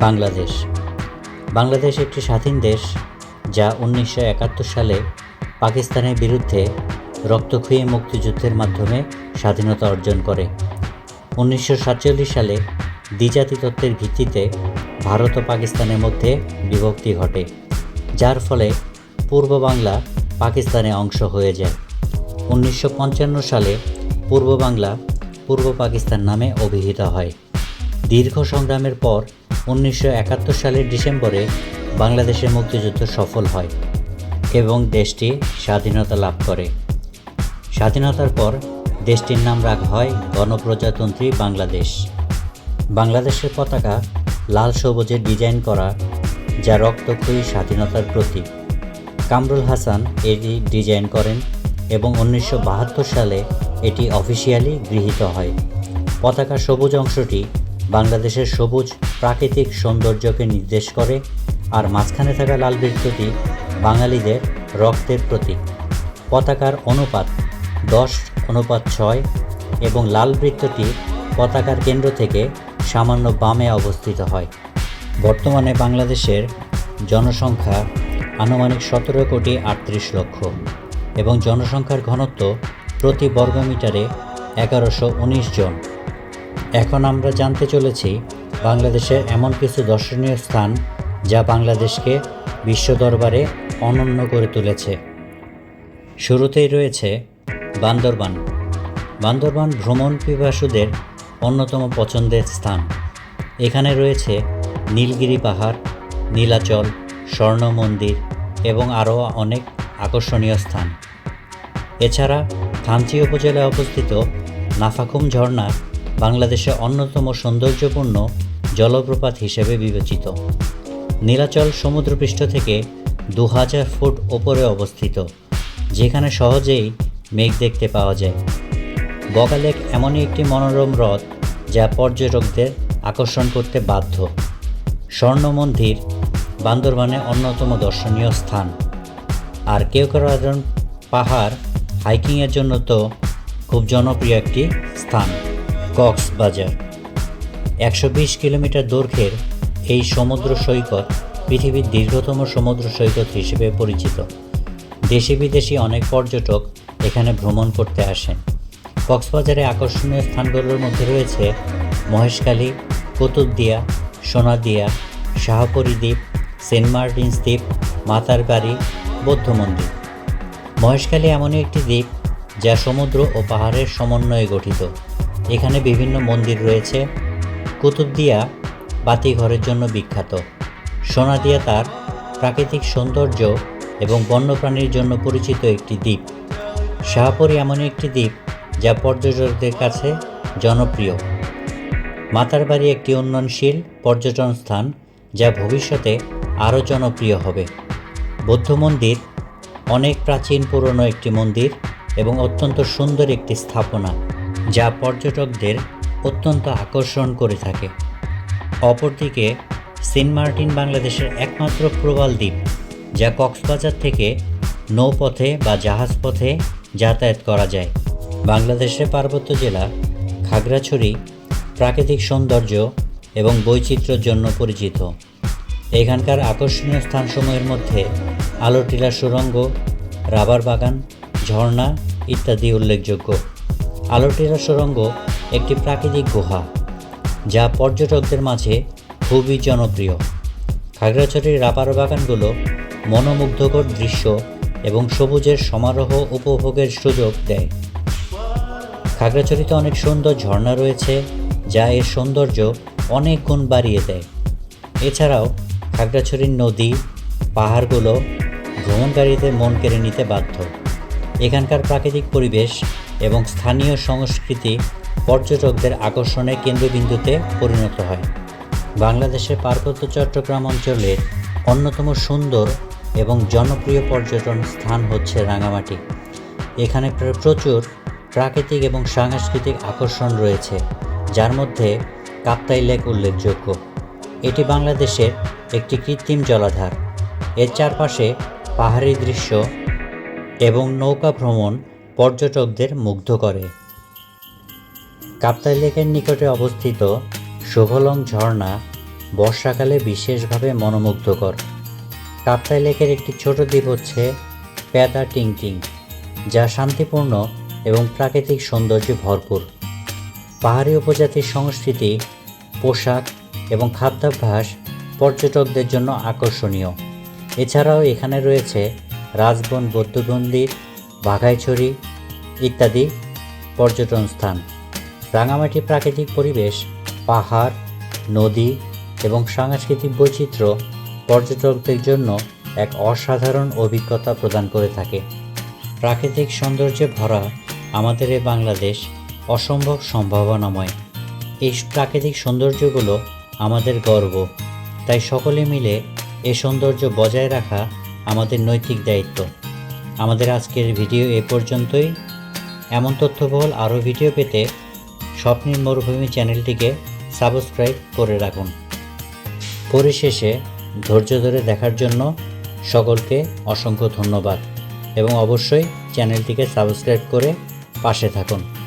বাংলাদেশ। বাংলাদেশ একটি স্বাধীন দেশ যা উনিশশো একাত্তর সালে পাকিস্তানের বিরুদ্ধে রক্তক্ষয়ী মুক্তিযুদ্ধের মাধ্যমে স্বাধীনতা অর্জন করে। উনিশশো সাতচল্লিশ সালে দ্বিজাতি তত্ত্বের ভিত্তিতে ভারত ও পাকিস্তানের মধ্যে বিভক্তি ঘটে, যার ফলে পূর্ব বাংলা পাকিস্তানের অংশ হয়ে যায়। উনিশশো পঞ্চান্ন সালে পূর্ব বাংলা পূর্ব পাকিস্তান নামে অভিহিত হয়। দীর্ঘ সংগ্রামের পর উনিশশো একাত্তর সালের ডিসেম্বরে বাংলাদেশের মুক্তিযুদ্ধ সফল হয় এবং দেশটি স্বাধীনতা লাভ করে। স্বাধীনতার পর দেশটির নাম রাখা হয় গণপ্রজাতন্ত্রী বাংলাদেশ। বাংলাদেশের পতাকা লাল সবুজে ডিজাইন করা, যা রক্তক্ষয়ী স্বাধীনতার প্রতীক। কামরুল হাসান এটি ডিজাইন করেন এবং উনিশশো বাহাত্তর সালে এটি অফিসিয়ালি গৃহীত হয়। পতাকা সবুজ অংশটি বাংলাদেশের সবুজ প্রাকৃতিক সৌন্দর্যকে নির্দেশ করে আর মাঝখানে থাকা লাল বৃত্তটি বাঙালিদের রক্তের প্রতীক। পতাকার অনুপাত দশ, অনুপাত ছয় এবং লাল বৃত্তটি পতাকার কেন্দ্র থেকে সামান্য বামে অবস্থিত হয়। বর্তমানে বাংলাদেশের জনসংখ্যা আনুমানিক সতেরো কোটি আটত্রিশ লক্ষ এবং জনসংখ্যার ঘনত্ব প্রতি বর্গমিটারে এগারোশো উনিশ জন। এখন আমরা জানতে চলেছি বাংলাদেশের এমন কিছু দর্শনীয় স্থান যা বাংলাদেশকে বিশ্ব দরবারে অনন্য করে তুলেছে। শুরুতেই রয়েছে বান্দরবান। বান্দরবান ভ্রমণ পিপাসুদের অন্যতম পছন্দের স্থান। এখানে রয়েছে নীলগিরি পাহাড়, নীলাচল, স্বর্ণ মন্দির এবং আরও অনেক আকর্ষণীয় স্থান। এছাড়া থানচি উপজেলায় অবস্থিত নাফাকুম ঝর্ণা বাংলাদেশের অন্যতম সৌন্দর্যপূর্ণ জলপ্রপাত হিসেবে বিবেচিত। নীলাচল সমুদ্রপৃষ্ঠ থেকে দু হাজার ফুট ওপরে অবস্থিত, যেখানে সহজেই মেঘ দেখতে পাওয়া যায়। বগালেক এমনই একটি মনোরম হ্রদ যা পর্যটকদের আকর্ষণ করতে বাধ্য। স্বর্ণ মন্দির বান্দরবানে অন্যতম দর্শনীয় স্থান। আর কেওকরাজন পাহাড় হাইকিংয়ের জন্য তো খুব জনপ্রিয় একটি স্থান। কক্সবাজার। একশো বিশ কিলোমিটার দৈর্ঘ্যের এই সমুদ্র সৈকত পৃথিবীর দীর্ঘতম সমুদ্র সৈকত হিসেবে পরিচিত। দেশি বিদেশি অনেক পর্যটক এখানে ভ্রমণ করতে আসেন। কক্সবাজারে আকর্ষণীয় স্থানগুলোর মধ্যে রয়েছে মহেশখালী, কুতুবদিয়া, সোনাদিয়া, শাহপরী দ্বীপ, সেন্ট মার্টিনস দ্বীপ, মাতার বাড়ি, বৌদ্ধ মন্দির। মহেশখালী এমনই একটি দ্বীপ যা সমুদ্র ও পাহাড়ের সমন্বয়ে গঠিত। এখানে বিভিন্ন মন্দির রয়েছে। কুতুবদিয়া বাতিঘরের জন্য বিখ্যাত। সোনাদিয়া তার প্রাকৃতিক সৌন্দর্য এবং বন্যপ্রাণীর জন্য পরিচিত একটি দ্বীপ। শাহপরী এমনই একটি দ্বীপ যা পর্যটকদের কাছে জনপ্রিয়। মাতার বাড়ি একটি উন্নয়নশীল পর্যটন স্থান যা ভবিষ্যতে আরও জনপ্রিয় হবে। বৌদ্ধ মন্দির অনেক প্রাচীন পুরনো একটি মন্দির এবং অত্যন্ত সুন্দর একটি স্থাপনা। যা পর্যটকদের অত্যন্ত আকর্ষণ করে থাকে। অপরদিকে, সেন্ট মার্টিন বাংলাদেশের একমাত্র প্রবাল দ্বীপ, যা কক্সবাজার থেকে নৌপথে বা জাহাজ পথে যাতায়াত করা যায়। বাংলাদেশের পার্বত্য জেলা খাগড়াছড়ি প্রাকৃতিক সৌন্দর্য এবং বৈচিত্র্যের জন্য পরিচিত। এখানকার আকর্ষণীয় স্থানসমূহের মধ্যে আলোটিলা সুরঙ্গ, রাবার বাগান, ঝর্ণা ইত্যাদি উল্লেখযোগ্য। আলোটিলা সুরঙ্গ একটি প্রাকৃতিক গুহা, যা পর্যটকদের মাঝে খুবই জনপ্রিয়। খাগড়াছড়ির রাবার বাগানগুলো মনোমুগ্ধকর দৃশ্য এবং সবুজের সমারোহ উপভোগের সুযোগ দেয়। খাগড়াছড়িতে অনেক সুন্দর ঝর্ণা রয়েছে, যা এর সৌন্দর্য অনেক গুণ বাড়িয়ে দেয়। এছাড়াও খাগড়াছড়ির নদী, পাহাড়গুলো ভ্রমণকারীদের মন কেড়ে নিতে বাধ্য। এখানকার প্রাকৃতিক পরিবেশ এবং স্থানীয় সংস্কৃতি পর্যটকদের আকর্ষণের কেন্দ্রবিন্দুতে পরিণত হয়। বাংলাদেশের পার্বত্য চট্টগ্রাম অঞ্চলের অন্যতম সুন্দর এবং জনপ্রিয় পর্যটন স্থান হচ্ছে রাঙামাটি। এখানে প্র- প্রচুর প্রাকৃতিক এবং সাংস্কৃতিক আকর্ষণ রয়েছে, যার মধ্যে কাপ্তাই লেক উল্লেখযোগ্য। এটি বাংলাদেশের একটি কৃত্রিম জলাধার। এর চারপাশে পাহাড়ি দৃশ্য এবং নৌকা ভ্রমণ পর্যটকদের মুগ্ধ করে। কাপ্তাই লেকের নিকটে অবস্থিত শুভলং ঝর্ণা বর্ষাকালে বিশেষভাবে মনোমুগ্ধকর। কাপ্তাই লেকের একটি ছোট দ্বীপ হচ্ছে প্যাদা টিংটিং, যা শান্তিপূর্ণ এবং প্রাকৃতিক সৌন্দর্যে ভরপুর। পাহাড়ি উপজাতির সংস্কৃতি, পোশাক এবং খাদ্যাভ্যাস পর্যটকদের জন্য আকর্ষণীয়। এছাড়াও এখানে রয়েছে রাজবন বৌদ্ধ মন্দির বাঘাইছড়ি ইত্যাদি পর্যটন স্থান। রাঙামাটি প্রাকৃতিক পরিবেশ, পাহাড়, নদী এবং সাংস্কৃতিক বৈচিত্র্য পর্যটকদের জন্য এক অসাধারণ অভিজ্ঞতা প্রদান করে থাকে। প্রাকৃতিক সৌন্দর্যে ভরা আমাদের এই বাংলাদেশ অসম্ভব সম্ভাবনাময়। এই প্রাকৃতিক সৌন্দর্যগুলো আমাদের গর্ব। তাই সকলে মিলে এই সৌন্দর্য বজায় রাখা আমাদের নৈতিক দায়িত্ব। আমাদের আজকের ভিডিও এ পর্যন্তই। এমন তথ্যবহুল আরও ভিডিও পেতে স্বপ্নের মরুভূমি চ্যানেলটিকে সাবস্ক্রাইব করে রাখুন। পরিশেষে ধৈর্য ধরে দেখার জন্য সকলকে অসংখ্য ধন্যবাদ এবং অবশ্যই চ্যানেলটিকে সাবস্ক্রাইব করে পাশে থাকুন।